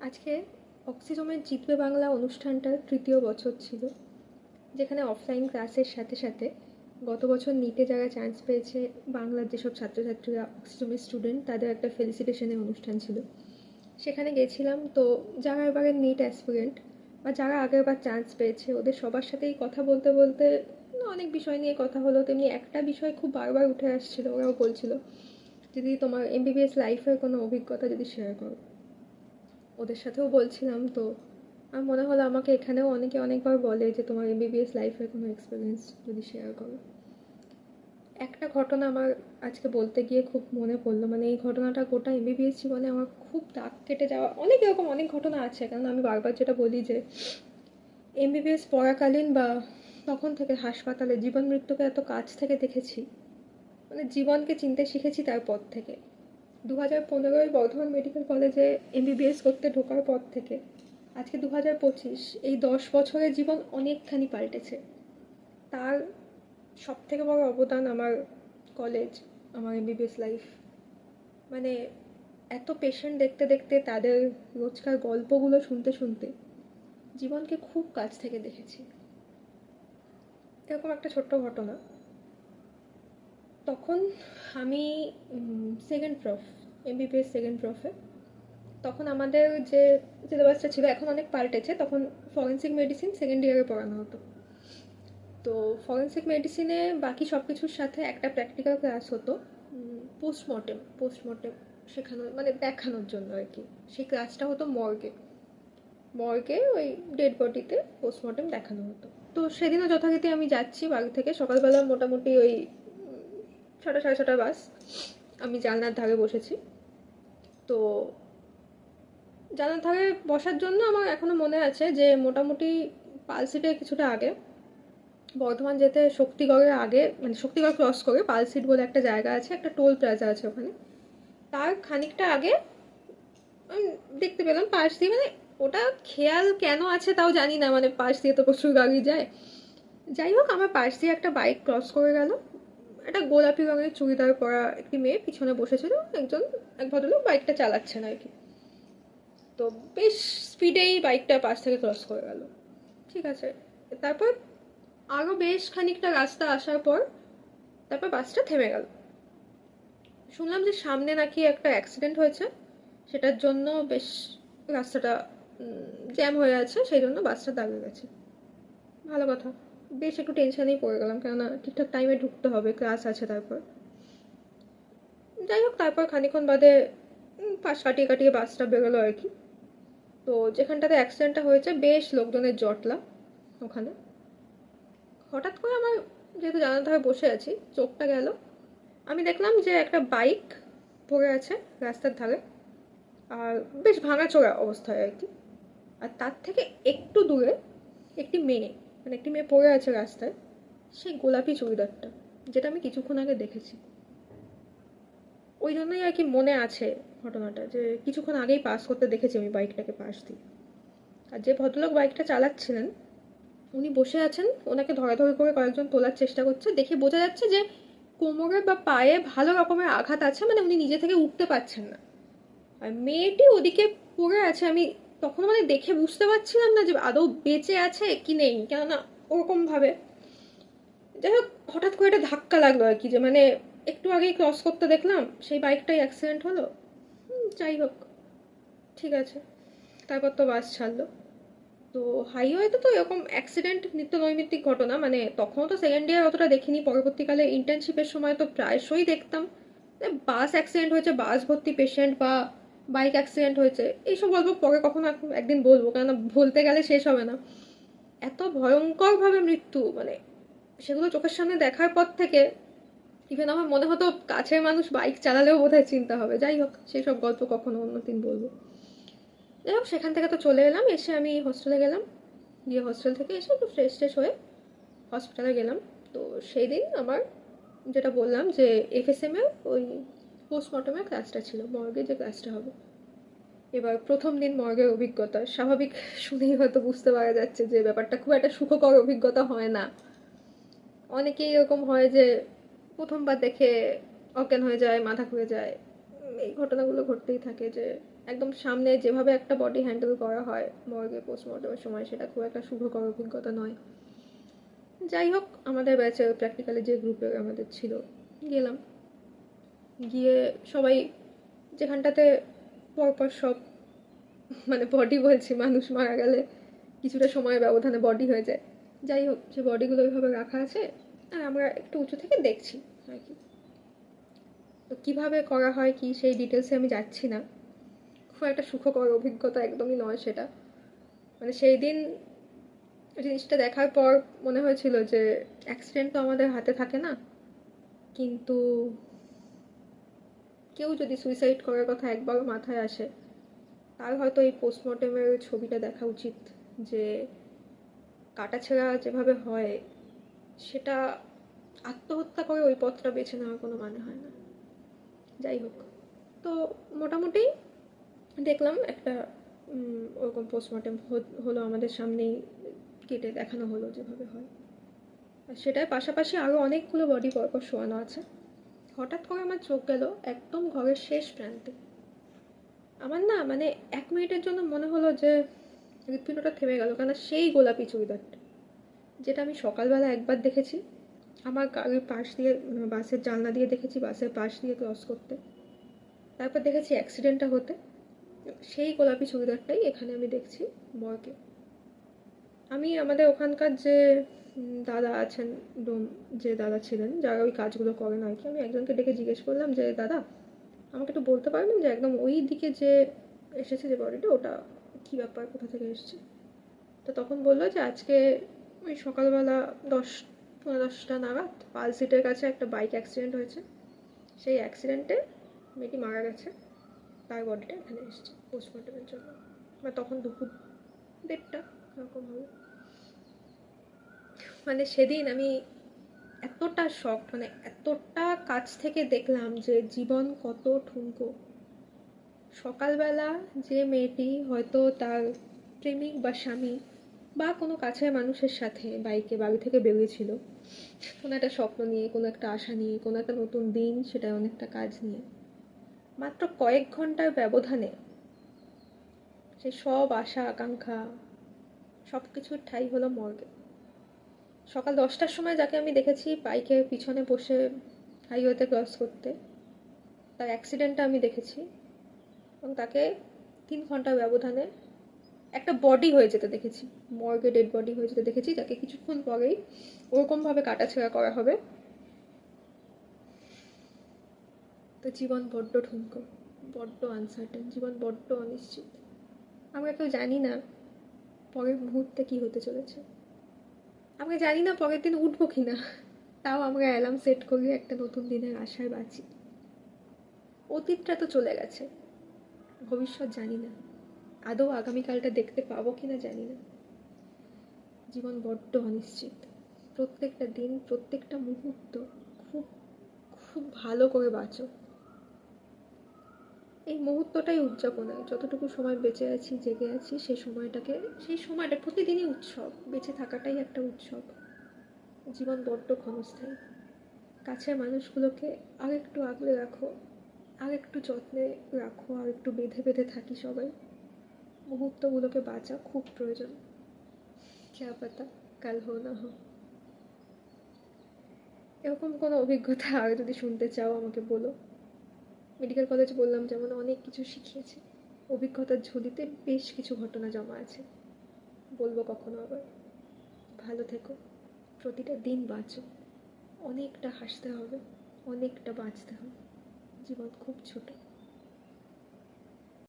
আজকে অক্সিজমের জিতবে বাংলা অনুষ্ঠানটার তৃতীয় বছর ছিল, যেখানে অফলাইন ক্লাসের সাথে সাথে গত বছর নিটে যারা চান্স পেয়েছে, বাংলার যেসব ছাত্রছাত্রীরা অক্সিজমের স্টুডেন্ট তাদের একটা ফেলিসিটেশনের অনুষ্ঠান ছিল। সেখানে গেছিলাম, তো যারা এবারে নিট অ্যাসপিরেন্ট বা যারা আগের বার চান্স পেয়েছে, ওদের সবার সাথেই কথা বলতে বলতে অনেক বিষয় নিয়ে কথা হলো, তেমনি একটা বিষয় খুব বারবার উঠে আসছিল, ওরাও বলছিল, যদি তোমার এমবিবিএস লাইফের কোনো অভিজ্ঞতা যদি শেয়ার করো। ওদের সাথেও বলছিলাম, তো আমার মনে হলো আমাকে এখানেও অনেকে অনেকবার বলে যে তোমার এমবিবিএস লাইফের কোনো এক্সপিরিয়েন্স যদি শেয়ার করো। একটা ঘটনা আমার আজকে বলতে গিয়ে খুব মনে পড়ল মানে এই ঘটনাটা গোটা এমবিবিএস জীবনে আমার খুব দাগ কেটে যাওয়া, অনেক এরকম অনেক ঘটনা আছে। কারণ আমি বারবার যেটা বলি যে এমবিবিএস পড়াকালীন বা তখন থেকে হাসপাতালে জীবন মৃত্যুকে এত কাছ থেকে দেখেছি মানে জীবনকে চিনতে শিখেছি তারপর থেকে। দু হাজার পনেরোয় বর্ধমান মেডিকেল কলেজে এমবিবিএস করতে ঢোকার পর থেকে, আজকে দু হাজার পঁচিশ, এই দশ বছরের জীবন অনেকখানি পাল্টেছে। তার সব থেকে বড় অবদান আমার কলেজ, আমার এমবিবিএস লাইফ। মানে এত পেশেন্ট দেখতে দেখতে তাদের রোজকার গল্পগুলো শুনতে শুনতে জীবনকে খুব কাছ থেকে দেখেছি। এরকম একটা ছোট্ট ঘটনা। তখন আমি সেকেন্ড প্রফ এমবিবিএস সেকেন্ড প্রফে তখন আমাদের যে সিলেবাসটা ছিল, এখন অনেক পাল্টেছে। তখন ফরেন্সিক মেডিসিন সেকেন্ড ইয়ারে পড়ানো হতো। তো ফরেন্সিক মেডিসিনে বাকি সব কিছুর সাথে একটা প্র্যাকটিক্যাল ক্লাস হতো পোস্টমর্টেম পোস্টমর্টেম শেখানো মানে দেখানোর জন্য আর কি। সেই ক্লাসটা হতো মর্গে মর্গে ওই ডেড বডিতে পোস্টমর্টেম দেখানো হতো। তো সেদিনও যথারীতি আমি যাচ্ছি বাড়ি থেকে। সকালবেলা মোটামুটি ওই ছটা, সাড়ে ছটা বাস আমি জানলার ধারে বসেছি। তো জানলার ধারে বসার জন্য আমার এখনও মনে আছে যে মোটামুটি পালসিটের কিছুটা আগে, বর্ধমান যেতে শক্তিগড়ের আগে মানে শক্তিগড় ক্রস করে পালসিট বলে একটা জায়গা আছে, একটা টোল প্লাজা আছে ওখানে। তার খানিকটা আগে আমি দেখতে পেলাম পাশ দিয়ে মানে ওটা খেয়াল কেন আছে তাও জানি না মানে পাশ দিয়ে তো প্রচুর গাড়ি যায়। যাই হোক, আমার পাশ দিয়ে একটা বাইক ক্রস করে গেল। একটা গোলাপি রঙের চুড়িদার পরা একটি মেয়ে পিছনে বসেছিল, একজন, এক ভদ্রলোক বাইকটা চালাচ্ছেন আর কি। তো বেশ স্পিডেই বাইকটা পাশ থেকে ক্রস করে গেল। ঠিক আছে, তারপর আরও বেশ খানিকটা রাস্তা আসার পর তারপর বাসটা থেমে গেল। শুনলাম যে সামনে নাকি একটা অ্যাক্সিডেন্ট হয়েছে, সেটার জন্য বেশ রাস্তাটা জ্যাম হয়ে আছে, সেই জন্য বাসটা দাঁড়িয়ে গেছে। ভালো কথা। বেশ একটু টেনশনেই পড়ে গেলাম, কেননা ঠিকঠাক টাইমে ঢুকতে হবে ক্লাস আছে তারপর। যাই হোক, তারপর খানিক্ষণ বাদে পাশ কাটিয়ে কাটিয়ে বাসটা বেরোলো আর কি। তো যেখানটাতে অ্যাক্সিডেন্টটা হয়েছে, বেশ লোকজনের জটলা ওখানে। হঠাৎ করে আমার যেহেতু ধারে বসে আছি, চোখটা গেল। আমি দেখলাম যে একটা বাইক পড়ে আছে রাস্তার ধারে, আর বেশ ভাঙাচোরা অবস্থায় আর কি। আর তার থেকে একটু দূরে একটি মেয়ে। মানে একটি মেয়ে পড়ে আছে রাস্তায় সেই গোলাপি চুড়িদারটা, যেটা আমি কিছুক্ষণ আগে দেখেছি। ওই জন্যই আর কি মনে আছে ঘটনাটা, যে কিছুক্ষণ আগেই পাস করতে দেখেছি আমি বাইকটাকে পাশ দিয়ে। আর যে ভদ্রলোক বাইকটা চালাচ্ছিলেন, উনি বসে আছেন, ওনাকে ধরাধরি করে কয়েকজন তোলার চেষ্টা করছে, দেখে বোঝা যাচ্ছে যে কোমরে বা পায়ে ভালো রকমের আঘাত আছে মানে উনি নিজে থেকে উঠতে পারছেন না। আর মেয়েটি ওদিকে পড়ে আছে, আমি তখন মানে দেখে বুঝতে পারছিলাম না যে আদৌ বেঁচে আছে কি নেই, কেননা ওরকমভাবে। যাই হোক, হঠাৎ করে একটা ধাক্কা লাগল আর কি, যে মানে একটু আগেই ক্রস করতে দেখলাম, সেই বাইকটাই অ্যাক্সিডেন্ট হলো। যাই হোক, ঠিক আছে। তারপর তো বাস ছাড়লো। তো হাইওয়েতে তো এরকম অ্যাক্সিডেন্ট নিত্য নৈমিত্তিক ঘটনা মানে তখনও তো সেকেন্ড ইয়ার অতটা দেখিনি, পরবর্তীকালে ইন্টার্নশিপের সময় তো প্রায়শই দেখতাম। বাস অ্যাক্সিডেন্ট হয়েছে বাস ভর্তি পেশেন্ট বা বাইক অ্যাক্সিডেন্ট হয়েছে। এইসব গল্প পরে কখনো একদিন বলব, কেননা বলতে গেলে শেষ হবে না। এত ভয়ঙ্করভাবে মৃত্যু মানে সেগুলো চোখের সামনে দেখার পর থেকে ইভেন আমার মনে হতো কাছের মানুষ বাইক চালালেও বোধহয় চিন্তা হবে। যাই হোক সেই সব গল্প কখনো অন্যদিন বলব। যাই হোক, সেখান থেকে তো চলে এলাম, এসে আমি হোস্টেলে গেলাম। গিয়ে হোস্টেল থেকে এসে একটু ফ্রেশ ট্রেশ হয়ে হসপিটালে গেলাম। তো সেই দিন আমার যেটা বললাম যে এফএসএমের ওই পোস্টমর্টমের ক্লাসটা ছিল মর্গে যে ক্লাসটা হবে। এবার প্রথম দিন মর্গের অভিজ্ঞতা। স্বাভাবিক শুনেই হয়তো বুঝতে পারা যাচ্ছে যে ব্যাপারটা খুব একটা সুখকর অভিজ্ঞতা হয় না। অনেকেই এরকম হয় যে প্রথমবার দেখে অজ্ঞান হয়ে যায়, মাথা ঘুরে যায়। এই ঘটনাগুলো ঘটতেই থাকে যে একদম সামনে যেভাবে একটা বডি হ্যান্ডেল করা হয় মর্গে পোস্টমর্টমের সময়, সেটা খুব একটা শুভকর অভিজ্ঞতা নয়। যাই হোক, আমাদের ব্যাচে প্র্যাকটিক্যালি যে গ্রুপে আমাদের ছিল, গেলাম। গিয়ে সবাই যেখানটাতে পরপর সব মানে বডি বলছি, মানুষ মারা গেলে কিছুটা সময়ের ব্যবধানে বডি হয়ে যায়। যাই হোক, সে বডিগুলো ওইভাবে রাখা আছে, আর আমরা একটু উঁচু থেকে দেখছি আর কি। তো কীভাবে করা হয়, কি সেই ডিটেলসে আমি যাচ্ছি না। খুব একটা সুখকর অভিজ্ঞতা একদমই নয় সেটা। মানে সেই দিন জিনিসটা দেখার পর মনে হয়েছিল যে অ্যাক্সিডেন্ট তো আমাদের হাতে থাকে না। কিন্তু কেউ যদি সুইসাইড করার কথা একবারও মাথায় আসে, তার হয়তো এই পোস্টমর্টেমের ছবিটা দেখা উচিত যে কাটাছেঁড়া যেভাবে হয়, সেটা আত্মহত্যা করে ওই পথটা বেছে নেওয়ার কোনো মানে হয় না। যাই হোক, তো মোটামুটি দেখলাম একটা ওরকম পোস্টমর্টেম হলো আমাদের সামনেই কেটে দেখানো হলো যেভাবে হয়। আর সেটার পাশাপাশি আরও অনেকগুলো বডি পরপর শোয়ানো আছে। হঠাৎ করে আমার চোখ গেল একদম ঘরের শেষ প্রান্তে। আমার না মানে এক মিনিটের জন্য মনে হলো যে হৃৎপিণ্ডটা থেমে গেল কেন সেই গোলাপি চুড়িদারটা, যেটা আমি সকালবেলা একবার দেখেছি। আমার গাড়ির পাশ দিয়ে বাসের জানলা দিয়ে দেখেছি, বাসের পাশ দিয়ে ক্রস করতে। তারপর দেখেছি অ্যাক্সিডেন্টটা হতে। সেই গোলাপি চুড়িদারটাই এখানে আমি দেখছি বরকে। আমি আমাদের ওখানকার যে দাদা আছেন ডোম যে দাদা ছিলেন, যারা ওই কাজগুলো করেন আর কি, আমি একজনকে ডেকে জিজ্ঞেস করলাম যে, দাদা, আমাকে একটু বলতে পারবেন যে, একদম ওই দিকে যে এসেছে যে বডিটা ওটা কী ব্যাপার, কোথা থেকে এসেছে? তো তখন বলল যে, আজকে ওই সকালবেলা দশ পনেরো দশটা নাগাদ পাল সিটের কাছে একটা বাইক অ্যাক্সিডেন্ট হয়েছে। সেই অ্যাক্সিডেন্টে মেয়েটি মারা গেছে। তার বডিটা এখানে এসেছে পোস্টমর্টমের জন্য। বা তখন দুপুর দেড়টা, এরকম হবে। মানে সেদিন আমি এতটা শখ মানে এতটা কাছ থেকে দেখলাম যে জীবন কত ঠুনকো। সকালবেলা যে মেয়েটি হয়তো তার প্রেমিক বা স্বামী বা কোনো কাছের মানুষের সাথে বাইকে বাড়ি থেকে বেরিয়েছিল, কোনো একটা স্বপ্ন নিয়ে, কোনো একটা আশা নিয়ে, কোনো একটা নতুন দিন, সেটা অনেকটা কাজ নিয়ে। মাত্র কয়েক ঘণ্টার ব্যবধানে সে সব আশা, আকাঙ্ক্ষা সব কিছুর ঠাই হলো মর্গে। সকাল দশটার সময় যাকে আমি দেখেছি বাইকে পিছনে বসে হাইওয়েতে ক্রস করতে, তার অ্যাক্সিডেন্টটা আমি দেখেছি এবং তাকে তিন ঘণ্টা ব্যবধানে একটা বডি হয়ে যেতে দেখেছি মর্গে ডেড বডি হয়ে যেতে দেখেছি, যাকে কিছুক্ষণ পরেই ওরকমভাবে কাটাছেঁড়া করা হবে। তো জীবন বড্ড ঠুনকো বড্ড আনসার্টেন জীবন বড্ড অনিশ্চিত। আমরা কেউ জানি না পরের মুহূর্তে কি হতে চলেছে। আমরা জানি না পরের দিন উঠবো কি না তাও আমরা অ্যালার্ম সেট করি একটা নতুন দিনের আশায় বাঁচি অতীতটা তো চলে গেছে। ভবিষ্যৎ জানি না। আদৌ আগামীকালটা দেখতে পাবো কি না জানি না। জীবন বড্ড অনিশ্চিত। প্রত্যেকটা দিন, প্রত্যেকটা মুহূর্ত খুব খুব ভালো করে বাঁচো। এই মুহূর্তটাই উদযাপনের। যতটুকু সময় বেঁচে আছি, জেগে আছি, সেই সময়টাকে, সেই সময়টা প্রতিদিনই উৎসব। বেঁচে থাকাটাই একটা উৎসব। জীবন বড্ড ক্ষণস্থায়ী। কাছের মানুষগুলোকে আর একটু আগলে রাখো আর একটু যত্নে রাখো আর একটু বেঁধে বেঁধে থাকি সবাই। মুহূর্তগুলোকে বাঁচা খুব প্রয়োজন। ক্যা পাতা কাল হো না হো এরকম কোনো অভিজ্ঞতা আর যদি শুনতে চাও, আমাকে বলো। মেডিকেল কলেজ বললাম, যেমন অনেক কিছু শিখিয়েছে। অভিজ্ঞতার ঝুলিতে বেশ কিছু ঘটনা জমা আছে। বলব কখনো আবার। ভালো থেকো। প্রতিটা দিন বাঁচো। অনেকটা হাসতে হবে, অনেকটা বাঁচতে হবে। জীবন খুব ছোটো।